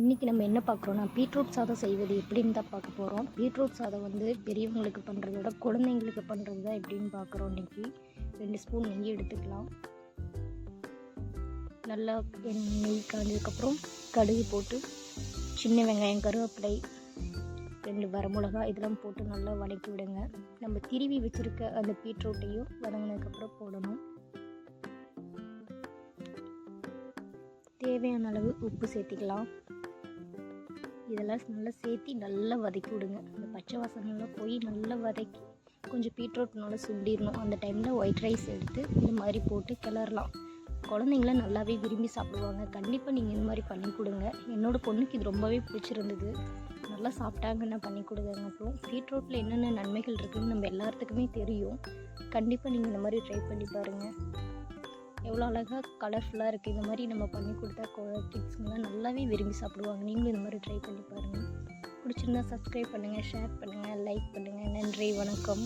இன்றைக்கி நம்ம என்ன பார்க்குறோன்னா பீட்ரூட் சாதம் செய்வது எப்படின்னு தான் பார்க்க போகிறோம் பீட்ரூட் சாதம் வந்து பெரியவங்களுக்கு பண்ணுறத விட குழந்தைங்களுக்கு பண்ணுறது தான் எப்படின்னு பார்க்குறோம் இன்றைக்கி ரெண்டு ஸ்பூன் நெய் எடுத்துக்கலாம். நல்லா நெய் கலந்ததுக்கப்புறம் கடுகு போட்டு சின்ன வெங்காயம் கருவேப்பிலை ரெண்டு வரமிளகா இதெல்லாம் போட்டு நல்லா வதக்கி விடுங்க. நம்ம திருவி வச்சுருக்க அந்த பீட்ரூட்டையும் வதங்கினதுக்கப்புறம் போடணும். தேவையான அளவு உப்பு சேர்த்திக்கலாம். இதெல்லாம் நல்லா சேர்த்தி நல்லா வதக்கி விடுங்க. அந்த பச்சை வாசனைலாம் போய் நல்லா வதக்கி கொஞ்சம் பீட்ரூட் நல்லா சுண்டிடணும் அந்த டைமில் ஒயிட் ரைஸ் எடுத்து இந்த மாதிரி போட்டு கிளறலாம். குழந்தைங்களாம் நல்லாவே விரும்பி சாப்பிடுவாங்க. கண்டிப்பாக நீங்கள் இந்த மாதிரி பண்ணி கொடுங்க. என்னோடய பொண்ணுக்கு இது ரொம்பவே பிடிச்சிருந்தது. நல்லா சாப்பிட்டாங்க நான் பண்ணி கொடுங்க அப்புறம் பீட்ரூட்டில் என்னென்ன நன்மைகள் இருக்குதுன்னு நம்ம எல்லாத்துக்குமே தெரியும். கண்டிப்பாக நீங்கள் இந்த மாதிரி ட்ரை பண்ணி பாருங்கள் எவ்வளோ அழகாக கலர்ஃபுல்லாக இருக்குது இந்த மாதிரி நம்ம பண்ணி கொடுத்தா கிட்ஸுங்கெலாம் நல்லாவே விரும்பி சாப்பிடுவாங்க. நீங்களும் இந்த மாதிரி ட்ரை பண்ணி பாருங்கள் பிடிச்சிருந்தா சப்ஸ்கிரைப் பண்ணுங்கள் ஷேர் பண்ணுங்கள் லைக் பண்ணுங்கள் நன்றி வணக்கம்.